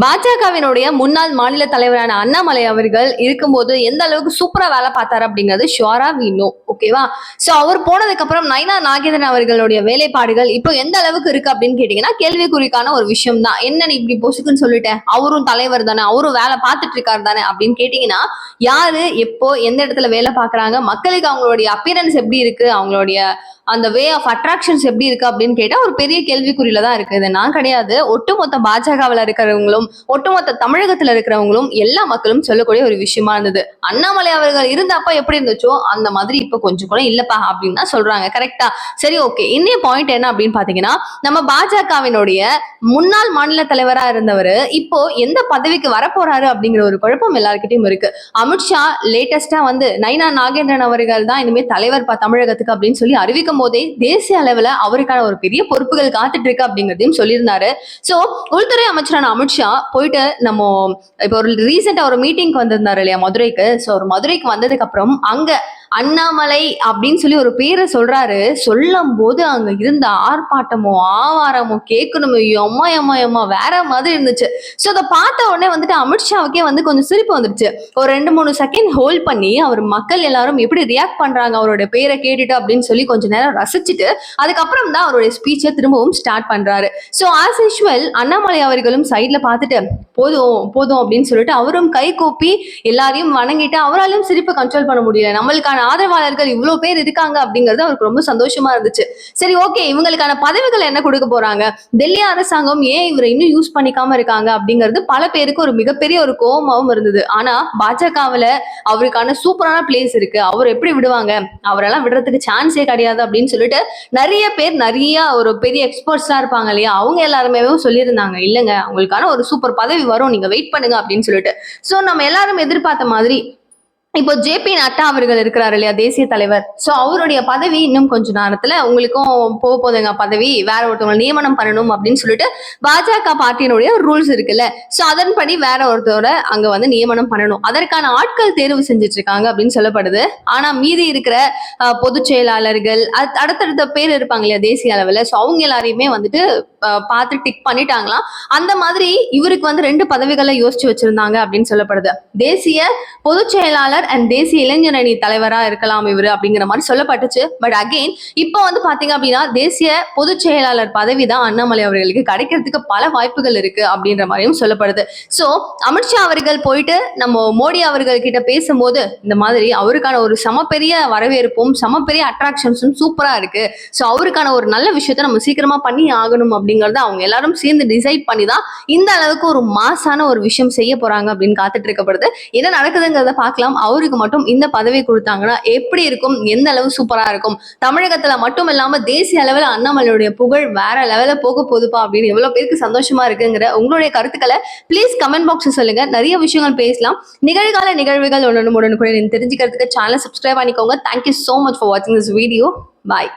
பாஜகவினுடைய முன்னாள் மாநில தலைவரான அண்ணாமலை அவர்கள் இருக்கும்போது எந்த அளவுக்கு சூப்பரா வேலை பார்த்தாரு அப்படிங்கிறது ஷுவரா வீணும் ஓகேவா சோ அவர் போனதுக்கு அப்புறம் நைனா நாகேந்திரன் அவர்களுடைய வேலைப்பாடுகள் இப்போ எந்த அளவுக்கு இருக்கு அப்படின்னு கேட்டீங்கன்னா கேள்விக்குறிக்கான ஒரு விஷயம் தான் என்ன நீ இப்படி பொசுக்குன்னு சொல்லிட்டேன் அவரும் தலைவர் தானே அவரும் வேலை பார்த்துட்டு இருக்காரு தானே அப்படின்னு கேட்டீங்கன்னா யாரு எப்போ எந்த இடத்துல வேலை பாக்குறாங்க மக்களுக்கு அவங்களுடைய அப்பியரன்ஸ் எப்படி இருக்கு அவங்களுடைய அந்த வே ஆஃப் அட்ராக்ஷன்ஸ் எப்படி இருக்கு அப்படின்னு கேட்டா ஒரு பெரிய கேள்விக்குறியில தான் இருக்கு. இது நான் கிடையாது. ஒட்டுமொத்த பாஜகவில் இருக்கிறவங்களும் ஒட்டுமொத்த தமிழகத்துல இருக்கிறவங்களும் எல்லா மக்களும் சொல்லக்கூடிய ஒரு விஷயமா இருந்தது. அண்ணாமலை அவர்கள் இருந்தப்ப எப்படி இருந்துச்சோ அந்த மாதிரி இப்ப கொஞ்சம் கூட இல்லப்பா அப்படின்னு தான் சொல்றாங்க. கரெக்டா சரி ஓகே இன்னைய பாயிண்ட் என்ன அப்படின்னு பாத்தீங்கன்னா நம்ம பாஜகவினுடைய முன்னாள் மாநில தலைவரா இருந்தவர் இப்போ எந்த பதவிக்கு வரப்போறாரு அப்படிங்கிற ஒரு குழப்பம் எல்லாருக்கிட்டையும் இருக்கு. அமித்ஷா லேட்டஸ்டா வந்து நைனா நாகேந்திரன் அவர்கள் தான் இனிமே தலைவர் தமிழகத்துக்கு அப்படின்னு சொல்லி போதே தேசிய அளவுல அவருக்கான ஒரு பெரிய பொறுப்புகள் காத்துட்டு இருக்கு அப்படிங்கிறதையும் சொல்லியிருந்தாரு. சோ உள்துறை அமைச்சரான அமித்ஷா போயிட்டு நம்ம இப்போ ஒரு ரீசெண்டா ஒரு மீட்டிங்க்கு வந்திருந்தாரு இல்லையா மதுரைக்கு. சோ ஒரு மதுரைக்கு வந்ததுக்கு அப்புறம் அங்க அண்ணாமலை அப்படின்னு சொல்லி ஒரு பேரை சொல்றாரு. சொல்லும் போது அங்க இருந்த ஆர்ப்பாட்டமோ ஆவாரமோ கேட்கணுமோ. எம்மா எம்மா எம்மா வேற மாதிரி இருந்துச்சு. ஸோ அதை பார்த்த உடனே வந்துட்டு அமித்ஷாவுக்கே வந்து கொஞ்சம் சிரிப்பு வந்துருச்சு. ஒரு ரெண்டு மூணு செகண்ட் ஹோல்ட் பண்ணி அவர் மக்கள் எல்லாரும் எப்படி ரியாக்ட் பண்றாங்க அவரோட பேரை கேட்டுட்டு அப்படின்னு சொல்லி கொஞ்ச நேரம் ரசிச்சுட்டு அதுக்கப்புறம் தான் அவருடைய ஸ்பீச்சை திரும்பவும் ஸ்டார்ட் பண்றாரு. ஸோ ஆஸ் யூஷுவல் அண்ணாமலை அவர்களும் சைட்ல பார்த்துட்டு போதும் போதும் அப்படின்னு சொல்லிட்டு அவரும் கை கூப்பி எல்லாரையும் வணங்கிட்டு அவராலும் சிரிப்பை கண்ட்ரோல் பண்ண முடியல. நம்மளுக்கான ஆதரவாளர்கள் இவ்வளவு பேர் இருக்காங்க அப்படிங்கிறது அவருக்கு ரொம்ப சந்தோஷமா இருந்துச்சு. சரி ஓகே இவங்களுக்கான பதவிகள் என்ன கொடுக்க போறாங்க? டெல்லி அரசாங்கம் ஏன் இவரை இன்னும் யூஸ் பண்ணிக்காம இருக்காங்க அப்படிங்கிறது பல பேருக்கு ஒரு மிகப்பெரிய ஒரு கோபமாவும் இருந்தது. ஆனா பாஜகவுல அவருக்கான சூப்பரான பிளேஸ் இருக்கு. அவர் எப்படி விடுவாங்க? அவரெல்லாம் விடுறதுக்கு சான்ஸே கிடையாது அப்படின்னு சொல்லிட்டு நிறைய பேர் நிறைய ஒரு பெரிய எக்ஸ்பர்ட்ஸ்லாம் இருப்பாங்க இல்லையா? அவங்க எல்லாருமே சொல்லியிருந்தாங்க இல்லைங்க அவங்களுக்கான ஒரு சூப்பர் பதவி வரும் நீங்க வெயிட் பண்ணுங்க அப்படின்னு சொல்லிட்டு. சோ நம்ம எல்லாரும் எதிர்பார்த்த மாதிரி இப்போ ஜேபி நட்டா அவர்கள் இருக்கிறார் இல்லையா தேசிய தலைவர். சோ அவருடைய பதவி இன்னும் கொஞ்ச நேரத்துல உங்களுக்கும் போக போதுங்க பதவி வேற ஒருத்தவங்க நியமனம் பண்ணணும் அப்படின்னு சொல்லிட்டு பாஜக பார்ட்டியினுடைய ரூல்ஸ் இருக்குல்ல. சோ அதன்படி வேற ஒருத்தவரை அங்க வந்து நியமனம் பண்ணணும். அதற்கான ஆட்கள் தேர்வு செஞ்சுட்டு இருக்காங்க அப்படின்னு சொல்லப்படுது. ஆனா மீதி இருக்கிற பொதுச் செயலாளர்கள் அடுத்தடுத்த பேர் இருப்பாங்க இல்லையா தேசிய அளவுல. சோ அவங்க எல்லாரையுமே வந்துட்டு பார்த்து டிக் பண்ணிட்டாங்களாம். அந்த மாதிரி இவருக்கு வந்து ரெண்டு பதவிகளை யோசிச்சு வச்சிருந்தாங்க அப்படின்னு சொல்லப்படுது. தேசிய பொதுச் செயலாளர் அண்ட் தேசிய இளைஞர் அணி தலைவரா இருக்கலாம் இவர் அப்படிங்கிற மாதிரி சொல்லப்பட்டுச்சு. பட் அகெயின் இப்போ வந்து பாத்தீங்க அப்படின்னா தேசிய பொதுச் செயலாளர் பதவி தான் அண்ணாமலை அவர்களுக்கு கிடைக்கிறதுக்கு பல வாய்ப்புகள் இருக்கு அப்படின்ற மாதிரியும் சொல்லப்படுது. சோ அமித்ஷா அவர்கள் போயிட்டு நம்ம மோடி அவர்கள் கிட்ட பேசும்போது இந்த மாதிரி அவருக்கான ஒரு சம பெரிய வரவேற்பும் சம பெரிய அட்ராக்ஷன்ஸும் சூப்பரா இருக்கு. சோ அவருக்கான ஒரு நல்ல விஷயத்த நம்ம சீக்கிரமா பண்ணி ஆகணும் அப்படிங்கறத அவங்க எல்லாரும் சேர்ந்து டிசைட் பண்ணி தான் இந்த அளவுக்கு ஒரு மாசான ஒரு விஷயம் செய்ய போறாங்க அப்படின்னு காத்துட்டு இருக்கப்படுது. என்ன நடக்குதுங்கிறத பார்க்கலாம். அவருக்கு மட்டும் இந்த பதவி கொடுத்தாங்கன்னா எப்படி இருக்கும்? எந்த அளவு சூப்பரா இருக்கும்? தமிழகத்துல மட்டும் இல்லாம தேசிய அளவில் அண்ணாமலையுடைய புகழ் வேற லெவல போக போகுதுப்பா அப்படின்னு எவ்வளவு பேருக்கு சந்தோஷமா இருக்குங்கிற உங்களுடைய கருத்துக்களை ப்ளீஸ் கமெண்ட் பாக்ஸ் சொல்லுங்க. நிறைய விஷயங்கள் பேசலாம். நிகழ்கால நிகழ்வுகள் உடனுக்குடன் தெரிஞ்சுக்கிறதுக்கு சேனல் சப்ஸ்கிரைப் பண்ணிக்கோங்க. Thank you so much for வாட்சிங் திஸ் வீடியோ பாய்